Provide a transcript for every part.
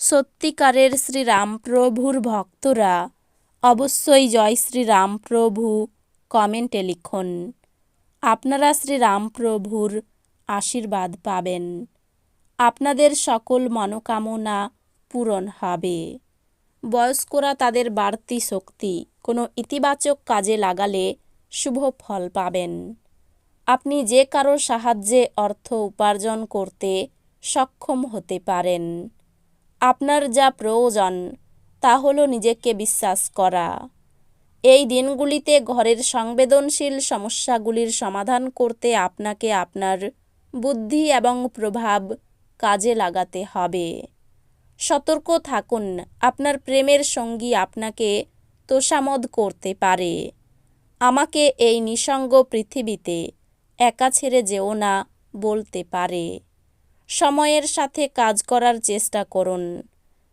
সত্যিকারের শ্রীরামপ্রভুর ভক্তরা অবশ্যই জয় শ্রীরামপ্রভু কমেন্টে লিখুন। আপনারা শ্রীরামপ্রভুর আশীর্বাদ পাবেন। আপনাদের সকল মনোকামনা পূরণ হবে। বয়স্করা তাদের বাড়তি শক্তি কোনো ইতিবাচক কাজে লাগালে শুভ ফল পাবেন। আপনি যে কারও সাহায্যে অর্থ উপার্জন করতে সক্ষম হতে পারেন। আপনার যা প্রয়োজন, তা হলো নিজেকে বিশ্বাস করা। এই দিনগুলিতে ঘরের সংবেদনশীল সমস্যাগুলির সমাধান করতে আপনাকে আপনার বুদ্ধি এবং প্রভাব কাজে লাগাতে হবে। সতর্ক থাকুন, আপনার প্রেমের সঙ্গী আপনাকে তোষামদ করতে পারে। আমাকে এই নিসঙ্গ পৃথিবীতে একা ছেড়ে যেও না বলতে পারে। সময়ের সাথে কাজ করার চেষ্টা করুন।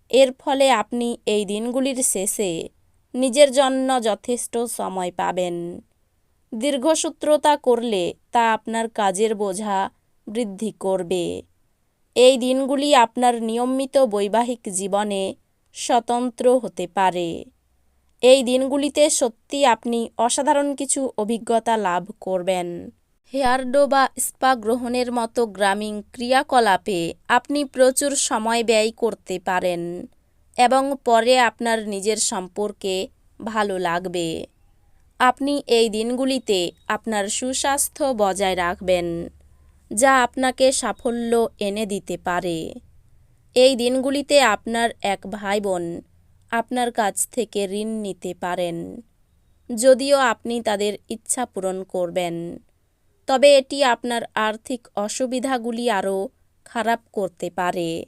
এর ফলে আপনি এই দিনগুলির শেষে নিজের জন্য যথেষ্ট সময় পাবেন। দীর্ঘসূত্রতা করলে তা আপনার কাজের বোঝা বৃদ্ধি করবে। এই দিনগুলি আপনার নিয়মিত বৈবাহিক জীবনে স্বতন্ত্র হতে পারে। এই দিনগুলিতে সত্যি আপনি অসাধারণ কিছু অভিজ্ঞতা লাভ করবেন। হেয়ারডো বা স্পা গ্রহণের মতো গ্রামীণ ক্রিয়াকলাপে আপনি প্রচুর সময় ব্যয় করতে পারেন এবং পরে আপনার নিজের সম্পর্কে ভালো লাগবে। আপনি এই দিনগুলিতে আপনার সুস্বাস্থ্য বজায় রাখবেন, যা আপনাকে সাফল্য এনে দিতে পারে। এই দিনগুলিতে আপনার এক ভাই বোন আপনার কাছ থেকে ঋণ নিতে পারেন, যদিও আপনি তাদের ইচ্ছা পূরণ করবেন। তবে এটি আপনার আর্থিক অসুবিধাগুলি আরও খারাপ করতে পারে।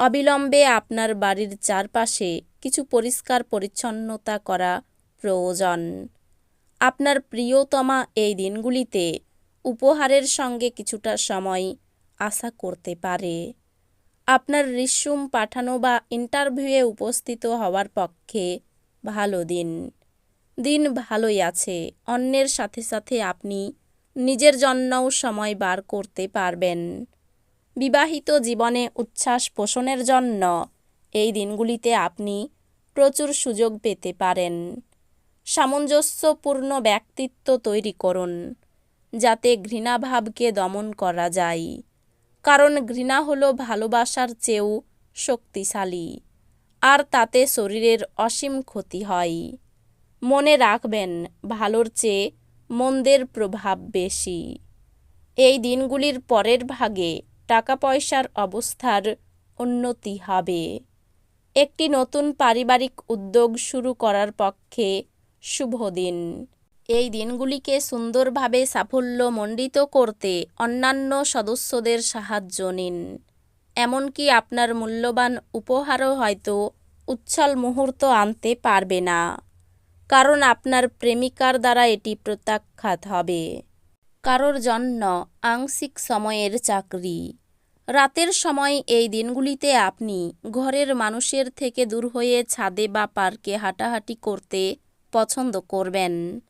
অবিলম্বে আপনার বাড়ির চারপাশে কিছু পরিষ্কার পরিচ্ছন্নতা করা প্রয়োজন। আপনার প্রিয়তমা এই দিনগুলিতে উপহারের সঙ্গে কিছুটা সময় আশা করতে পারে। আপনার রিস্যুম পাঠানো বা ইন্টারভিউয়ে উপস্থিত হওয়ার পক্ষে ভালো দিন। দিন ভালোই আছে, অন্যের সাথে সাথে আপনি নিজের জন্যও সময় বার করতে পারবেন। বিবাহিত জীবনে উচ্ছ্বাস পোষণের জন্য এই দিনগুলিতে আপনি প্রচুর সুযোগ পেতে পারেন। সামঞ্জস্যপূর্ণ ব্যক্তিত্ব তৈরি করুন, যাতে ঘৃণাভাবকে দমন করা যায়। কারণ ঘৃণা হলো ভালোবাসার চেয়েও শক্তিশালী, আর তাতে শরীরের অসীম ক্ষতি হয়। মনে রাখবেন, ভালোর চেয়ে মন্দের প্রভাব বেশি। এই দিনগুলির পরের ভাগে টাকা পয়সার অবস্থার উন্নতি হবে। একটি নতুন পারিবারিক উদ্যোগ শুরু করার পক্ষে শুভ দিন। এই দিনগুলিকে সুন্দরভাবে সাফল্যমণ্ডিত করতে অন্যান্য সদস্যদের সাহায্য নিন। এমনকি আপনার মূল্যবান উপহারও হয়তো উচ্ছল মুহূর্ত আনতে পারবে না। কারণ আপনার প্রেমিকার দ্বারা এটি প্রত্যাখ্যাত হবে। কারোর জন্য আংশিক সময়ের চাকরি। রাতের সময় এই দিনগুলিতে আপনি ঘরের মানুষের থেকে দূর হয়ে ছাদে বা পার্কে হাঁটাহাঁটি করতে পছন্দ করবেন।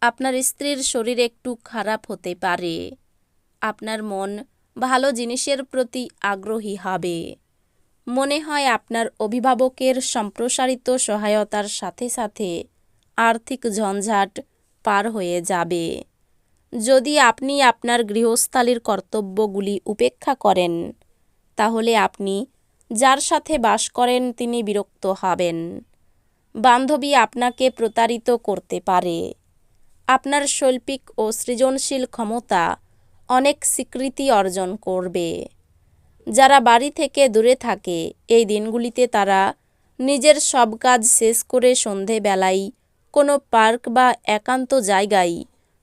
আপনার স্ত্রীর শরীর একটু খারাপ হতে পারে। আপনার মন ভালো জিনিসের প্রতি আগ্রহী হবে। মনে হয় আপনার অভিভাবকের সম্প্রসারিত সহায়তার সাথে সাথে আর্থিক ঝঞ্ঝাট পার হয়ে যাবে। যদি আপনি আপনার গৃহস্থালির কর্তব্যগুলি উপেক্ষা করেন, তাহলে আপনি যার সাথে বাস করেন তিনি বিরক্ত হবেন। বান্ধবী আপনাকে প্রতারিত করতে পারে। আপনার শৈল্পিক ও সৃজনশীল ক্ষমতা অনেক স্বীকৃতি অর্জন করবে। যারা বাড়ি থেকে দূরে থাকে, এই দিনগুলিতে তারা নিজের সব কাজ শেষ করে সন্ধেবেলায় কোনো পার্ক বা একান্ত জায়গায়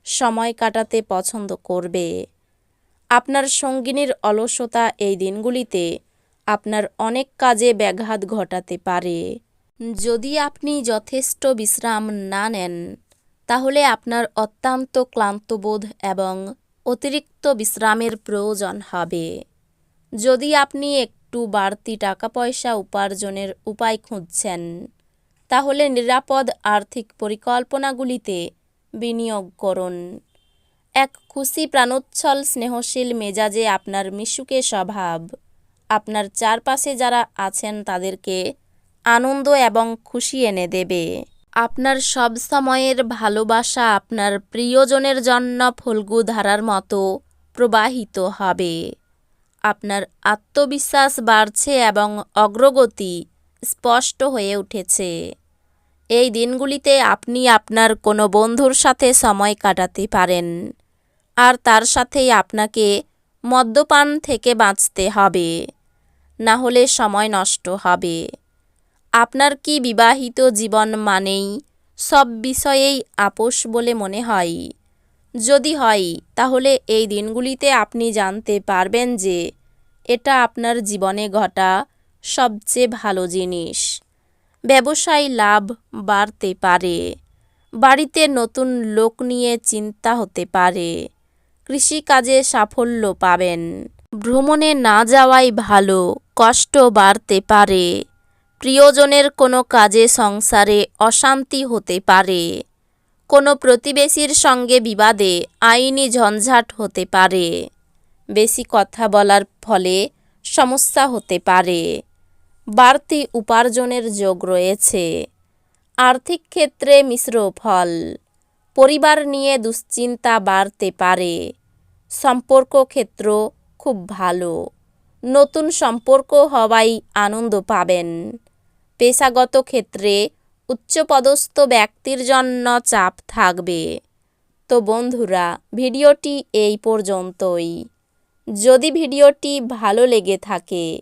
সময় কাটাতে পছন্দ করবে। আপনার সঙ্গিনীর অলসতা এই দিনগুলিতে আপনার অনেক কাজে ব্যাঘাত ঘটাতে পারে। যদি আপনি যথেষ্ট বিশ্রাম না নেন, তাহলে আপনার অত্যন্ত ক্লান্তবোধ এবং অতিরিক্ত বিশ্রামের প্রয়োজন হবে। যদি আপনি একটু বাড়তি টাকা পয়সা উপার্জনের উপায় খুঁজছেন তাহলে নিরাপদ আর্থিক পরিকল্পনাগুলিতে বিনিয়োগ করুন। এক খুশি প্রাণোচ্ছল স্নেহশীল মেজাজে আপনার মিশুকে স্বভাব, আপনার চারপাশে যারা আছেন তাদেরকে আনন্দ এবং খুশি এনে দেবে। আপনার সব সময়ের ভালোবাসা আপনার প্রিয়জনের জন্য ফল্গু ধারার মতো প্রবাহিত হবে। আপনার আত্মবিশ্বাস বাড়ছে এবং অগ্রগতি স্পষ্ট হয়ে উঠেছে। এই দিনগুলিতে আপনি আপনার কোনো বন্ধুর সাথে সময় কাটাতে পারেন। আর তার সাথেই আপনাকে মদ্যপান থেকে বাঁচতে হবে। না হলে সময় নষ্ট হবে। আপনার কি বিবাহিত জীবন মানেই সব বিষয়েই আপোষ বলে মনে হয়? যদি হয়, তাহলে এই দিনগুলিতে আপনি জানতে পারবেন যে এটা আপনার জীবনে ঘটা সবচেয়ে ভালো জিনিস। ব্যবসায় লাভ বাড়তে পারে। বাড়িতে নতুন লোক নিয়ে চিন্তা হতে পারে। কৃষিকাজে সাফল্য পাবেন। ভ্রমণে না যাওয়াই ভালো, কষ্ট বাড়তে পারে। প্রিয়জনের কোনো কাজে সংসারে অশান্তি হতে পারে। কোনো প্রতিবেশীর সঙ্গে বিবাদে আইনি ঝঞ্ঝাট হতে পারে। বেশি কথা বলার ফলে সমস্যা হতে পারে। বাড়তি উপার্জনের যোগ রয়েছে। আর্থিক ক্ষেত্রে মিশ্র ফল। পরিবার নিয়ে দুশ্চিন্তা বাড়তে পারে। সম্পর্ক ক্ষেত্র খুব ভালো। নতুন সম্পর্ক হওয়াই আনন্দ পাবেন। পেশাগত ক্ষেত্রে উচ্চপদস্থ ব্যক্তির জন্য চাপ থাকবে। তো বন্ধুরা, ভিডিওটি এই পর্যন্তই। যদি ভিডিওটি ভালো লেগে থাকে